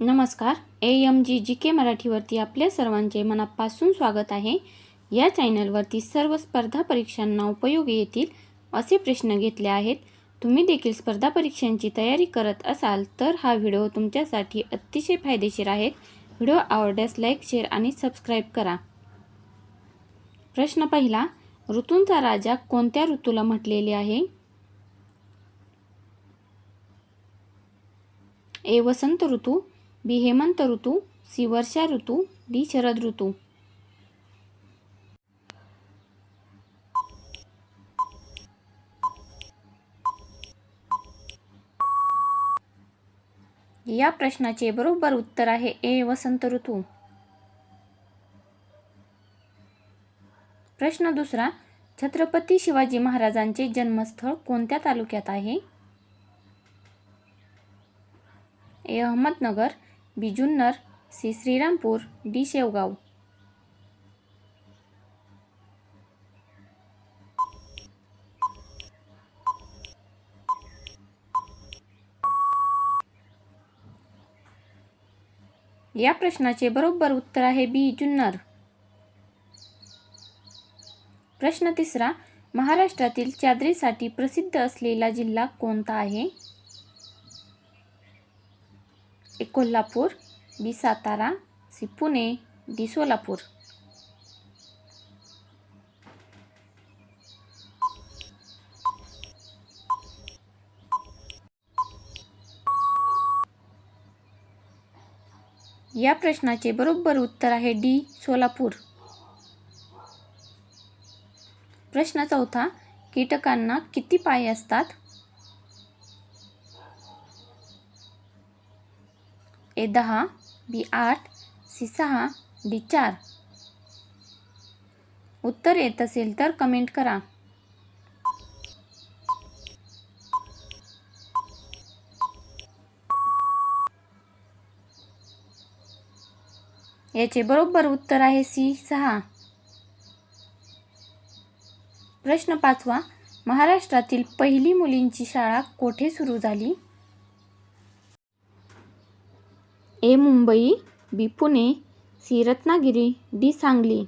नमस्कार. A M G जी के मराठीवरती आपल्या सर्वांचे मनापासून स्वागत आहे. या चॅनलवरती सर्व स्पर्धा परीक्षांना उपयोगी येतील असे प्रश्न घेतले आहेत. तुम्ही देखील स्पर्धा परीक्षांची तयारी करत असाल तर हा व्हिडिओ तुमच्यासाठी अतिशय फायदेशीर आहे. व्हिडिओ आवडल्यास लाईक शेअर आणि सबस्क्राईब करा. प्रश्न पहिला ऋतूंचा राजा कोणत्या ऋतूला म्हटलेले आहे? ए वसंत ऋतू बी हेमंत ऋतू सी वर्षा ऋतू डी शरद ऋतू. या प्रश्नाचे बरोबर उत्तर आहे ए वसंत ऋतू. प्रश्न दुसरा छत्रपती शिवाजी महाराजांचे जन्मस्थळ कोणत्या तालुक्यात आहे? A Ahmednagar बिजुन्नर C. Shrirampur D. Shevgaon. या प्रश्नाचे बरोबर उत्तर आहे बी जुन्नर प्रश्न तिसरा महाराष्ट्रातील चादरीसाठी प्रसिद्ध असलेला जिल्हा कोणता आहे? A Kolhapur B Satara C Pune D Solapur. या प्रश्नाचे बरोबर उत्तर आहे डी सोलापूर. प्रश्न चौथा कीटकांना किती पाय असतात? ए दहा बी आठ सी सहा डी चार उत्तर येत असेल तर कमेंट करा. याचे बरोबर उत्तर आहे सी सहा प्रश्न पाचवा. महाराष्ट्रातील पहिली मुलींची शाळा कोठे सुरू झाली? A Mumbai B Pune C Ratnagiri D Sangli.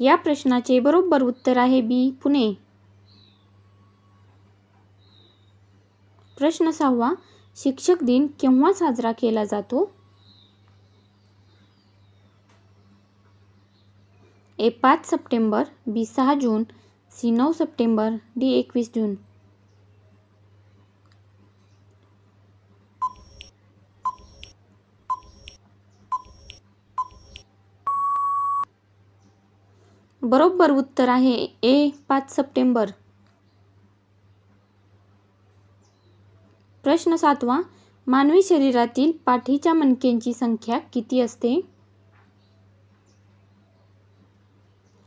या प्रश्नाचे बरोबर उत्तर आहे बी पुणे. प्रश्न सहावा शिक्षक दिन केव्हा साजरा केला जातो? ए पाच सप्टेंबर बी सहा जून सी नऊ सप्टेंबर डी एकवीस जून. बरोबर उत्तर आहे ए पाच सप्टेंबर. प्रश्न सातवा मानवी शरीरातील पाठीच्या मणक्यांची संख्या किती असते?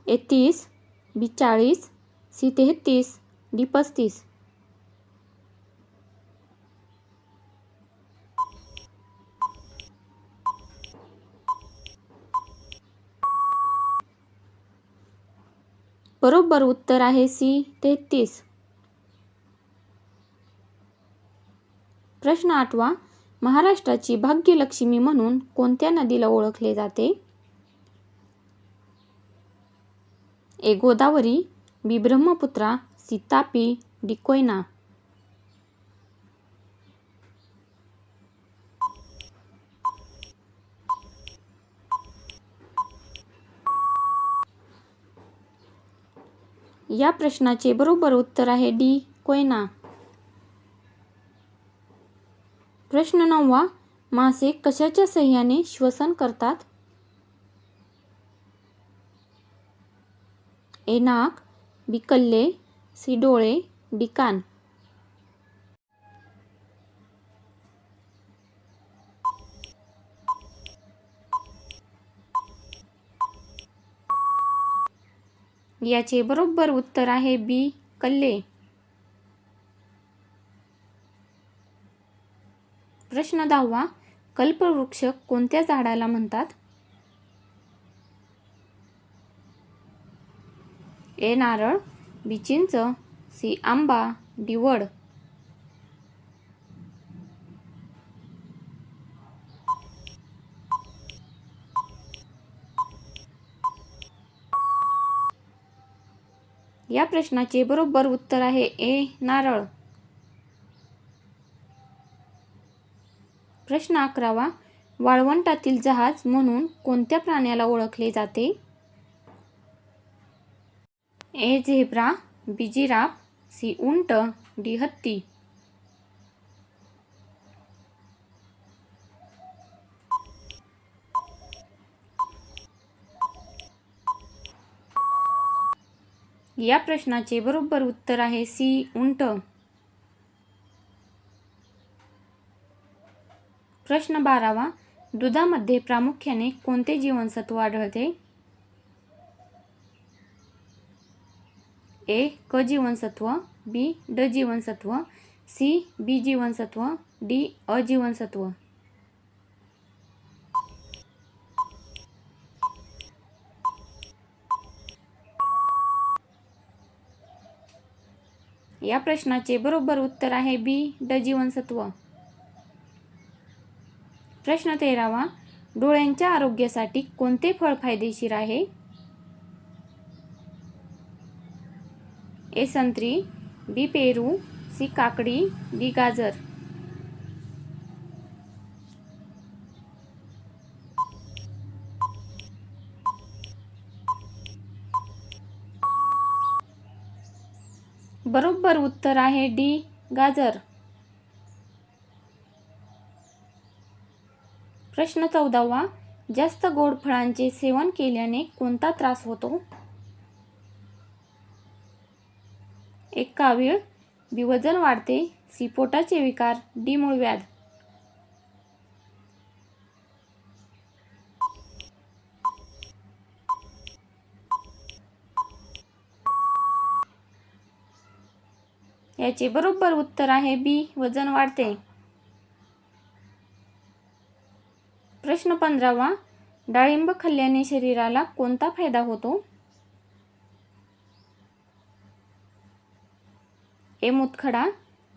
एकतीस तीस बी चाळीस सी तेहतीस डी पस्तीस. बरोबर उत्तर आहे सी तेहतीस प्रश्न आठवा महाराष्ट्राची भाग्यलक्ष्मी म्हणून कोणत्या नदीला ओळखले जाते? A Godavari B Brahmaputra C Tapi D Koyna. या प्रश्नाचे बरोबर उत्तर आहे डी कोयना. प्रश्न नववा मासे कशाच्या सह्याने श्वसन करतात? ए नाक बी कल्ले सी डोळे डी कान. याचे बरोबर उत्तर आहे बी कल्ले. प्रश्न दहावा कल्पवृक्ष कोणत्या झाडाला म्हणतात? ए नारळ बी चिंच सी आंबा डी वड. या प्रश्नाचे बरोबर उत्तर आहे ए नारळ. प्रश्न अकरावा वाळवंटातील जहाज म्हणून कोणत्या प्राण्याला ओळखले जाते? A zebra B giraffe C उंट डी हत्ती. या प्रश्नाचे बरोबर उत्तर आहे सी उंट. प्रश्न बारावा दुधामध्ये प्रामुख्याने कोणते जीवनसत्व आढळते? ए क जीवनसत्व बी ड जीवनसत्व सी बी जीवनसत्व डी अ जीवनसत्व या प्रश्नाचे बरोबर उत्तर आहे बी ड जीवनसत्व प्रश्न तेरावा डोळ्यांच्या आरोग्यासाठी कोणते फळ फायदेशीर आहे? ए संत्री बी पेरू सी काकडी डी गाजर. बरोबर उत्तर आहे डी गाजर. प्रश्न चौदावा जास्त गोड फळांचे सेवन केल्याने कोणता त्रास होतो एक कावीळ बी वजन वाढते सी पोटाचे विकार डी मूळव्याध याचे बरोबर उत्तर आहे बी वजन वाढते. प्रश्न पंधरावा डाळिंब खाल्ल्याने शरीराला कोणता फायदा होतो? मुतखडा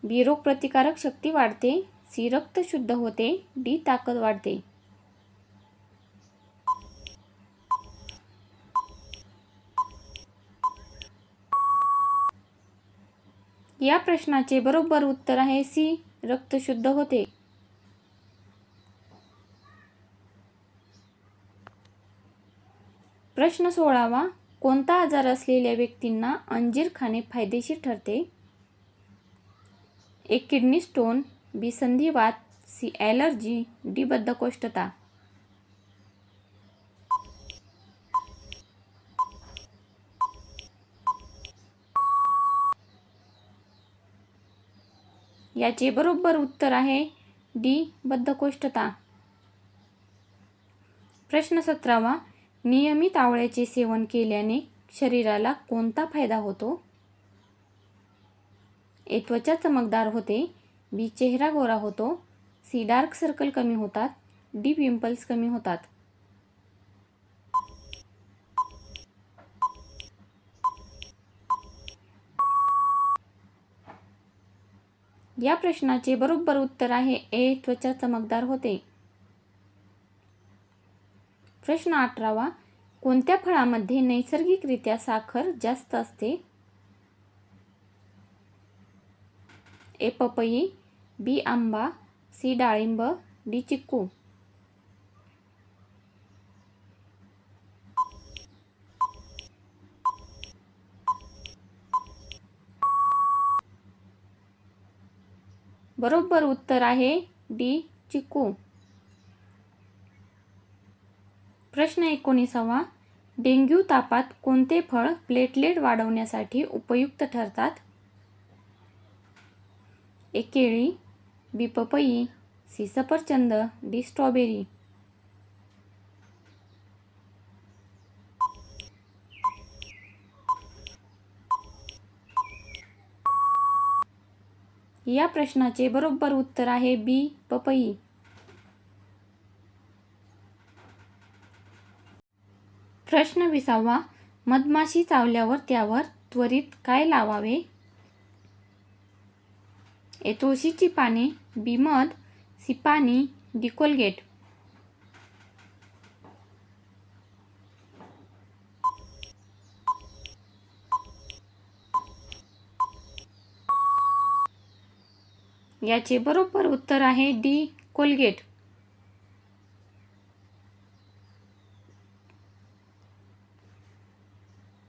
बी रोगप्रतिकारक शक्ती वाढते सी रक्त शुद्ध होते डी ताकद वाढते. या प्रश्नाचे बरोबर उत्तर आहे सी रक्त शुद्ध होते. प्रश्न सोळावा कोणता आजार असलेल्या व्यक्तींना अंजीर खाणे फायदेशीर ठरते? एक किडनी स्टोन बी संधिवात सी ॲलर्जी डी बद्धकोष्ठता. याचे बरोबर उत्तर आहे डी बद्धकोष्ठता. प्रश्न सतरावा नियमित आवळ्याचे सेवन केल्याने शरीराला कोणता फायदा होतो? ए त्वचा चमकदार होते. बी चेहरा गोरा होतो. सी डार्क सर्कल कमी होतात. डी पिंपल्स कमी होतात. या प्रश्नाचे बरोबर उत्तर आहे ए त्वचा चमकदार होते. प्रश्न अठरावा. कोणत्या फळामध्ये नैसर्गिकरित्या साखर जास्त असते? ए पपई बी आंबा सी डाळिंब डी चिक्कू. बरोबर उत्तर आहे डी चिकू प्रश्न एकोणीसावा. डेंग्यू तापात कोणते फळ प्लेटलेट वाढवण्यासाठी उपयुक्त ठरतात? ए केळी बी पपई सी सफरचंद डी स्ट्रॉबेरी. या प्रश्नाचे बरोबर उत्तर आहे बी पपई. प्रश्न विसावा. मधमाशी चावल्यावर त्यावर त्वरित काय लावावे? ए तुळशीची पाने बिमद सिपानी डिकोलगेट. याचे बरोबर उत्तर आहे डी कोलगेट